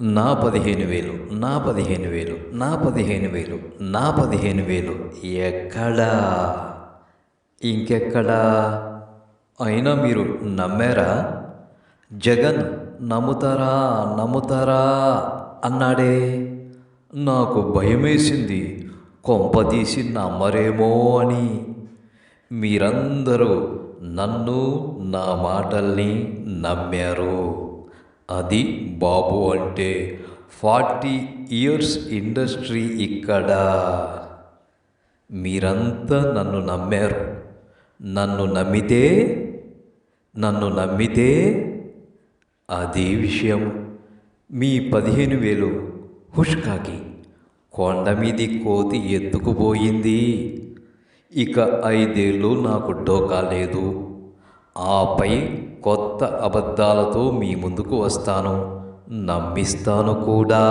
నా పదిహేను వేలు నా పదిహేను వేలు నా పదిహేను వేలు నా పదిహేను వేలు ఎక్కడా? ఇంకెక్కడా? అయినా మీరు నమ్మారా? జగన్ నమ్ముతారా నమ్ముతారా? అన్నాడే. నాకు భయమేసింది కొంప తీసి నమ్మరేమో అని. మీరందరూ నన్ను నా మాటల్ని నమ్మారు. అది బాబు అంటే ఫార్టీ ఇయర్స్ ఇండస్ట్రీ ఇక్కడ. మీరంతా నన్ను నమ్మారు. నన్ను నమ్మితే నన్ను నమ్మితే అదే విషయం. మీ పదిహేను వేలు హుష్కాకి కొండ మీది కోతి ఎత్తుకుపోయింది. ఇక ఐదేళ్ళు నాకు డోకా లేదు. ఆపై కొత్త అబద్ధాలతో మీ ముందుకు వస్తాను. నమ్మిస్తాను కూడా.